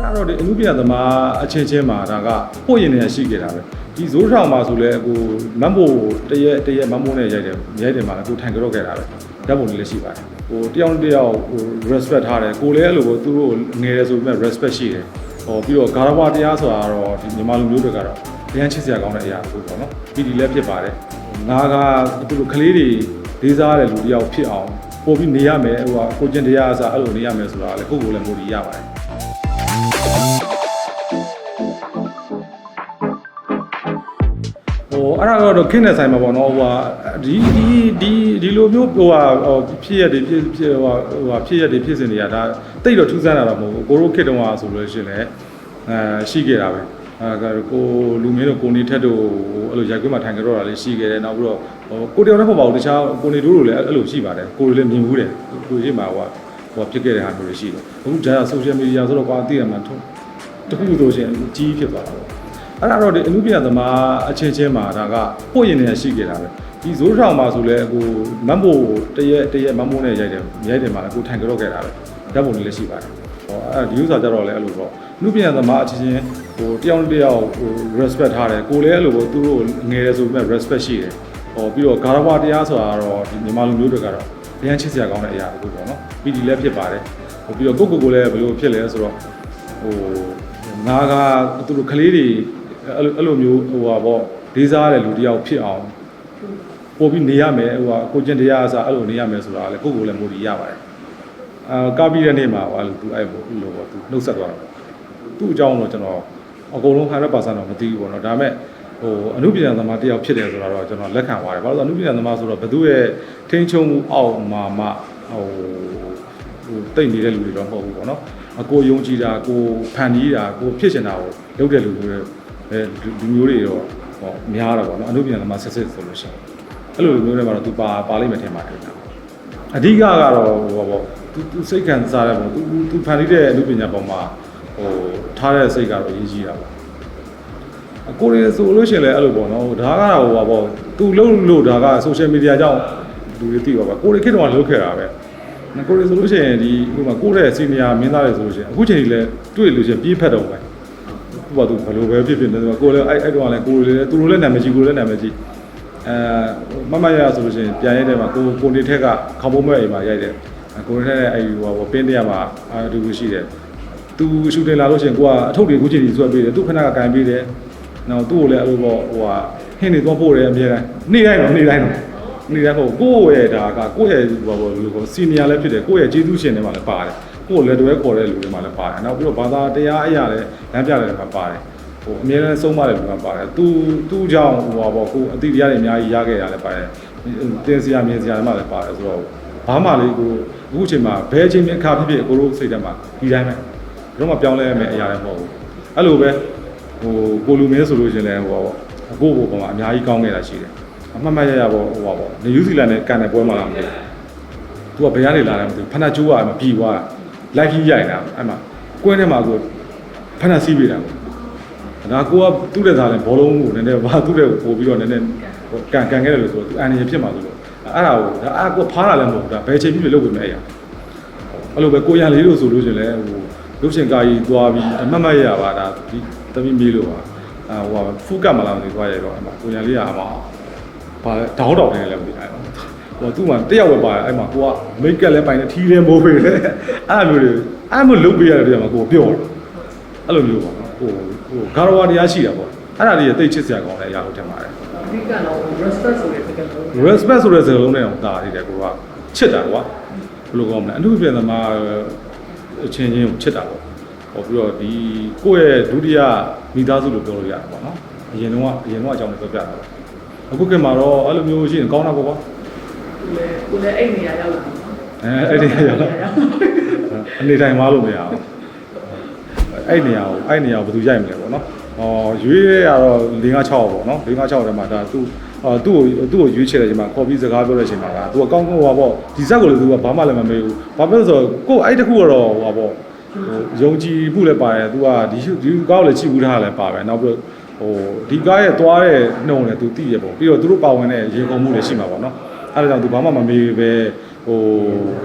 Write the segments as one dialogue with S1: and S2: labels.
S1: အဲ့ဒါတော့ဒီအမှုပညာသမားအချင်းချင်းမှာဒါကပို့ရင်နေရှိခဲ့တာပဲဒီဇိုးထောင်မှာဆိုလဲအခုမတ်ဖို့တရက်တရက်မတ်မိုးနဲ့ရိုက်တယ်ရိုက်တယ်မှာအခုထိုင်ကြော့ခဲ့တာပဲဓာတ်ပုံလေးလည်းရှိပါတယ်ဟိုတယောက်တစ်ယောက်ဟို respect ထားတယ်ကိုလည်းအဲ့လိုပဲသူတို့ငယ်တယ်ဆိုပေမဲ့ respect ရှိတယ်ဟောပြီးတော့ဂါရဝတရားဆိုတာကတော့ဒီမြန်မာလူမျိုးတွေကတော့ဗျမ်းချစ်စရာကောင်းတဲ့အရာတစ်ခုပေါ့နော် PD လည်းဖြစ်ပါတယ်ငါကသူတို့ကလေးတွေလေးစားတဲ့လူတစ်ယောက်ဖြစ်အောင်ပို့ပြီးနေရမယ်ဟိုကကိုကျင်တရားအစားအဲ့လိုနေရမယ်ဆိုတာလည်းကိုယ့်ကိုယ်လည်းမို့ဒီရပါတယ် အဲ့ဒါကတော့ခင်းတဲ့ဆိုင်မှာပေါ့နော်ဟိုဟာဒီဒီဒီဒီလိုမျိုးဟိုဟာဟိုဖြစ်ရတဲ့ဖြစ်ဖြစ်ဟိုဟာဟိုဟာဖြစ်ရတဲ့ဖြစ်စဉ်တွေကဒါတိတ်တော့ထူးဆန်းတာတော့မဟုတ်ဘူးကိုရိုးခစ်တုံးကဆိုလို့ရှိရင်လည်းအဲရှိခဲ့တာပဲအဲကိုလူမင်းတို့ကိုနေထက်တို့အဲ့လိုရိုက်ခွေးမှာထိုင်ကြတော့တာလေးရှိခဲ့တယ်နောက်ပြီးတော့ဟိုကိုတယောက်တည်းမဟုတ်ပါဘူးတခြားကိုနေတို့တို့လည်းအဲ့လိုရှိပါတယ်ကိုတွေလည်းမြင်ဘူးတယ်ကိုရှိမှာဟိုဟိုဖြစ်ခဲ့တဲ့ဟာမျိုးတွေရှိတယ်အခုဒါက social media ဆိုတော့ကွာသိရမှာထုံးတခုဆိုရှင်ကြီးဖြစ်သွားတာပေါ့ အဲ့ဒါတော့ဒီအမှုပညာသမားအချင်းချင်းမှာဒါကပို့ရင်နေရှိခဲ့တာပဲဒီဇိုးထောင်မှာဆိုလဲအခုမတ်ဖို့တရက်တရက်မတ်မိုးနဲ့ရိုက်တယ်ရိုက်တယ်မှာအခုထိုင်ကြော့ခဲ့တာပဲဓာတ်ပုံလေးလည်းရှိပါတယ်ဟောအဲ့ဒီဥစ္စာကြတော့လဲအဲ့လိုတော့အမှုပညာသမားအချင်းချင်းဟိုတယောက်တစ်ယောက်ဟို respect ထားတယ်ကိုလည်းအဲ့လိုပဲသူတို့ငယ်တယ်ဆိုပေမဲ့ respect ရှိတယ်ဟောပြီးတော့ဂါရဝတရားဆိုတာကတော့ဒီမြန်မာလူမျိုးတွေကတော့ဗျမ်းချစ်စရာကောင်းတဲ့အရာတစ်ခုပေါ့နော် PD လည်းဖြစ်ပါတယ်ဟိုပြီးတော့ကိုယ့်ကိုယ်ကိုယ်လည်းဘယ်လိုဖြစ်လဲဆိုတော့ဟိုငါကသူတို့ကလေးတွေ အဲ့လိုအဲ့လိုမျိုးဟိုပါပေါ့လေးစားတဲ့လူတစ်ယောက်ဖြစ်အောင်ပို့ပြီးနေရမယ်ဟိုဟာကိုကျင်တရားအစားအဲ့လိုနေရမယ်ဆိုတာလည်းကိုယ့်ကိုယ်လည်းမို့ဒီရပါတယ်အာကားပြီးတဲ့နေ့မှာဟိုသူအဲ့လိုလိုပေါ့သူနှုတ်ဆက်သွားတာပေါ့သူ့အကြောင်းတော့ကျွန်တော်အကုန်လုံး100%တော့မသိဘူးပေါ့နော်ဒါပေမဲ့ဟိုအမှုပညာသမားတစ်ယောက်ဖြစ်တယ်ဆိုတာတော့ကျွန်တော်လက်ခံပါတယ်ဘာလို့လဲဆိုတော့အမှုပညာသမားဆိုတော့ဘသူရဲ့ထင်းချုံမှုအောက်မှာမှဟိုဟိုတိတ်နေတဲ့လူတွေတော့မဟုတ်ဘူးပေါ့နော်အကိုယုံကြည်တာကိုဖန်တီးတာကိုဖြစ်ချင်တာကိုလုပ်တဲ့လူတွေ အဲလူမျိုးတွေတော့ဟောများတာပေါ့နော်အနုပညာသမားဆက်ဆက်ဆိုလို့ရှိရင်အဲ့လိုလူမျိုးတွေမှာတော့သူပါပါလိမ့်မယ်ထင်ပါတယ်ခင်ဗျအဓိကကတော့ဟိုပေါ့သူသူစိတ်ခံစားရပေါ့သူသူဖန်တီးတဲ့အနုပညာပေါ်မှာဟိုထားတဲ့စိတ်ကတော့အရေးကြီးတာပေါ့အကိုရီဆိုလို့ရှိရင်လည်းအဲ့လိုပေါ့နော်ဒါကတော့ဟိုပါပေါ့သူလုံးလို့ဒါက social media ကြောင့်လူတွေသိပါပါကိုရီခေတ်တုန်းကလုပ်ခဲ့တာပဲကိုရီဆိုလို့ရှိရင်ဒီဥပမာကိုယ့်ရဲ့စီနီယာမင်းသားတွေဆိုလို့ရှိရင်အခုချိန်ကြီးလဲတွေ့လို့ရှိရင်ပြေးဖက်တော့ပဲ သူ့ဘာသူဘယ်လိုပဲဖြစ်ဖြစ်နေဆိုတော့ကိုယ်လည်းအဲ့အဲ့တော့လည်းကိုယ်လည်းသူတို့လည်းနာမည်ကြီးကိုယ်လည်းနာမည်ကြီးအဲမမရဆိုလို့ရှိရင်ပြန်ရိုက်တယ်မှာကိုကိုနေထက်ကခေါင်းပုံးမဲ့အိမ်မှာရိုက်တယ်ကိုနေထက်နဲ့အဲ့ဟိုဟိုပင်းတရမှာအာတူတူရှိတယ်သူရှူတင်လာလို့ရှိရင်ကိုကအထုပ်တွေအခုချိန်ကြီးဆွဲပေးတယ်သူခဏကကင်ပေးတယ်နောက်သူ့ကိုလည်းအဲ့လိုပေါ့ဟိုဟာဟင်းနေသွားပို့တယ်အမြဲတမ်းနေ့တိုင်းတော့နေ့တိုင်းတော့နေ့တိုင်းပေါ့ကိုယ့်ရဲ့ဒါကကိုယ့်ရဲ့ဟိုဘောလို့ကိုစီနီယာလည်းဖြစ်တယ်ကိုယ့်ရဲ့ကျေးဇူးရှင်တွေမှာလည်းပါတယ် ကိုယ့်ကိုလည်းတွဲခေါ်တဲ့လူတွေမှာလည်းပါတယ်နောက်ပြီးတော့ဘာသာတရားအရာလည်းလမ်းပြတယ်မှာပါတယ်ဟိုအမြဲတမ်းဆုံးမတဲ့လူကပါတယ်သူသူ့ကြောင့်ဟိုပါပေါ့ကိုအတိတရားတွေအများကြီးရခဲ့ရလည်းပါတယ်တင်စရာမြင်စရာတွေမှလည်းပါတယ်ဆိုတော့ဘာမှလေးကိုအခုအချိန်မှာဘယ်အချိန်မှအခါဖြစ်ဖြစ်ကိုတို့စိတ်ထဲမှာဒီတိုင်းပဲတော့မပြောင်းလဲရမယ့်အရာလည်းမဟုတ်ဘူးအဲ့လိုပဲဟိုကိုလူမင်းဆိုလို့ရှင်လည်းဟိုပါပေါ့အခုဘုံပေါ်မှာအများကြီးကောင်းခဲ့တာရှိတယ်အမှတ်မှတ်ရရပေါ့ဟိုပါပေါ့နေယူဇီလန်နဲ့ကန်တဲ့ပွဲမှာလာမသိဘူးသူကဘယ်ကနေလာတယ်မသိဘူးဖနာကျိုးကမပြီးသွား လိုက်ကြီးရိုက်တာအဲ့မှာကွင်းထဲမှာကိုဖနာစီးပေးတာဒါကိုကသူ့တဲ့သားလဲဘောလုံးကိုနည်းနည်းဘာသူ့တဲ့ကိုပို့ပြီးတော့နည်းနည်းကန်ကန်ခဲ့တယ်လို့ဆိုတော့သူအန်ရဖြစ်မှာဆိုတော့အဲ့ဒါကိုဒါအကိုဖားတာလည်းမဟုတ်ဘူးဒါဘယ်ချိန်ဖြစ်ဖြစ်လုပ်ပေးမယ်အဲ့ရအဲ့လိုပဲကိုရန်လေးလို့ဆိုလို့ရှင်လဲဟိုရုပ်ရှင်ကာကြီးသွားပြီးအမတ်မတ်ရပါဒါဒီသမီးမေးလို့ပါအာဟိုကဖူးကတ်မလားမသိဘူးသွားရတော့အဲ့မှာကိုရန်လေးကအမဘာတောင်းတောင်းနေလည်းမသိဘူးဟို သူ့မှာတယောက်ပဲပါတယ်အဲ့မှာကိုကမိတ်ကပ်လည်းပိုင်နေထီးလည်းမိုးပေးတယ်အဲ့လိုမျိုးတွေအဲ့လိုလုပ်ပေးရတဲ့တရားမှာကိုပြောတယ်အဲ့လိုမျိုးပေါ့နော်ဟိုဟိုဂါရဝတရားရှိတာပေါ့အဲ့ဒါလေးရတိတ်ချစ်စရာကောင်းတဲ့အရာလို့ထင်ပါတယ်
S2: အဓိကတော့ respect ဆိုတဲ့စကားလုံး
S1: respect ဆိုတဲ့စကားလုံးနဲ့အောင်တာနေတယ်ကိုကချစ်တာကွာဘယ်လိုကောင်းမလဲအမှုပြန်သမားအချင်းချင်းကိုချစ်တာပေါ့ဟောပြီးတော့ဒီကိုယ့်ရဲ့ဒုတိယမိသားစုလို့ပြောလို့ရတာပေါ့နော်အရင်တော့အရင်တော့အကြောင်းလေးပြောပြတာပေါ့အခုကမှတော့အဲ့လိုမျိုးရှိရင်ကောင်းတာပေါ့ကွာ
S2: ကိုလည်းကိုလည်းအဲ့နေရာရောက်လာတယ်နော်
S1: အဲအဲ့ဒီရတော့အနေတိုင်းမလို့မရအောင်အဲ့နေရာကိုအဲ့နေရာကိုဘယ်သူရိုက်မလဲပေါ့နော်ဟောရွေးရတော့၄၅6ပေါ့နော်၄၅6ထဲမှာဒါသူအော်သူ့ကိုသူ့ကိုရွေးချယ်တဲ့အချိန်မှာခေါ်ပြီးစကားပြောတဲ့အချိန်မှာကသူကကောင်းကောင်းဟောပေါ့ဒီဇက်ကိုလည်းသူကဘာမှလည်းမမေးဘူးဘာဖြစ်လို့ဆိုတော့ကို့အဲ့တခုကတော့ဟောပေါ့ဟိုယုံကြည်မှုလည်းပါတယ်သူကဒီဒီကားကိုလည်းချိဘူးထားလည်းပါပဲနောက်ပြီးဟိုဒီကားရဲ့သွားတဲ့နှုံလည်းသူသိရပေါ့ပြီးတော့သူတို့ပါဝင်တဲ့ရေကုန်မှုလည်းရှိမှာပေါ့နော် အဲ့ဒါကြောင့်သူဘာမှမမေးပဲဟို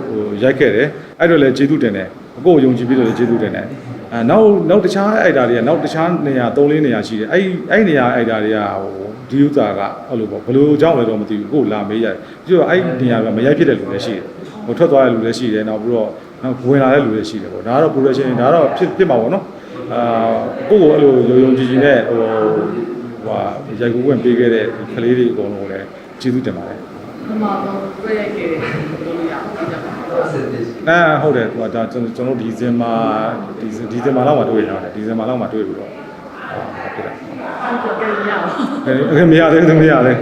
S1: ဟိုရိုက်ခဲ့တယ်အဲ့တော့လည်းကျေးဇူးတင်တယ်အကိုကိုယုံကြည်ပြီးတော့လည်းကျေးဇူးတင်တယ်အဲနောက်နောက်တခြားအိုက်တာတွေကနောက်တခြားနေရာ၃လေးနေရာရှိတယ်အဲ့ဒီအဲ့ဒီနေရာအိုက်တာတွေကဟိုဒီဥသာကအဲ့လိုပေါ့ဘယ်လိုကြောင့်လဲတော့မသိဘူးကိုယ်လာမေးရတယ်ပြီးတော့အဲ့ဒီနေရာကမရိုက်ဖြစ်တဲ့လူလည်းရှိတယ်ဟိုထွက်သွားတဲ့လူလည်းရှိတယ်နောက်ပြီးတော့နောက်ဝင်လာတဲ့လူလည်းရှိတယ်ပေါ့ဒါကတော့ progression ဒါကတော့ဖြစ်ဖြစ်မှာပေါ့နော်အာကိုယ့်ကိုအဲ့လိုယုံယုံကြည်ကြည်နဲ့ဟိုဟိုဟာရိုက်ကူးဝင်ပေးခဲ့တဲ့ကလေးတွေအကုန်လုံးလည်းကျေးဇူးတင်ပါတယ်
S2: ပထမဆုံးတွေ့ရခဲ့တယ်လို့ရအောင်ပြကြပါဦး
S1: အဲဟုတ်တယ်ဟိုဒါကျွန်တော်ကျွန်တော်ဒီဇင်ဘာဒီဇင်ဒီဇင်ဘာလောက်မှတွေ့ရတယ်ဒီဇင်ဘာလောက်မှတွေ့ပြီးတော့အာဟုတ်တယ်
S2: ဟုတ်ကဲ့ရအောင်
S1: အဲမရသေးဘူးမရသေး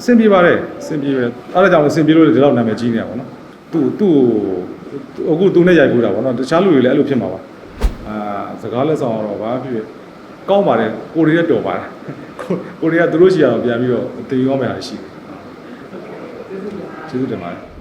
S1: အဆင်ပြေပါတယ်အဆင်ပြေပဲအဲ့ဒါကြောင့်အဆင်ပြေလို့ဒီလောက်နာမည်ကြီးနေတာပေါ့နော်သူ့သူ့အခုသူနဲ့ရိုက်ပူတာပေါ့နော်တခြားလူတွေလည်းအဲ့လိုဖြစ်မှာပါအာစကားလက်ဆောင်တော့ဘာဖြစ်ဖြစ်ကောင်းပါတယ်ကိုရီးယားတော်ပါတယ်ကိုရီးယားသူတို့ရှိရအောင်ပြန်ပြီးတော့တည်ရောမယ်ဟာရှိတယ် ကျေးဇူးတင်ပါတယ်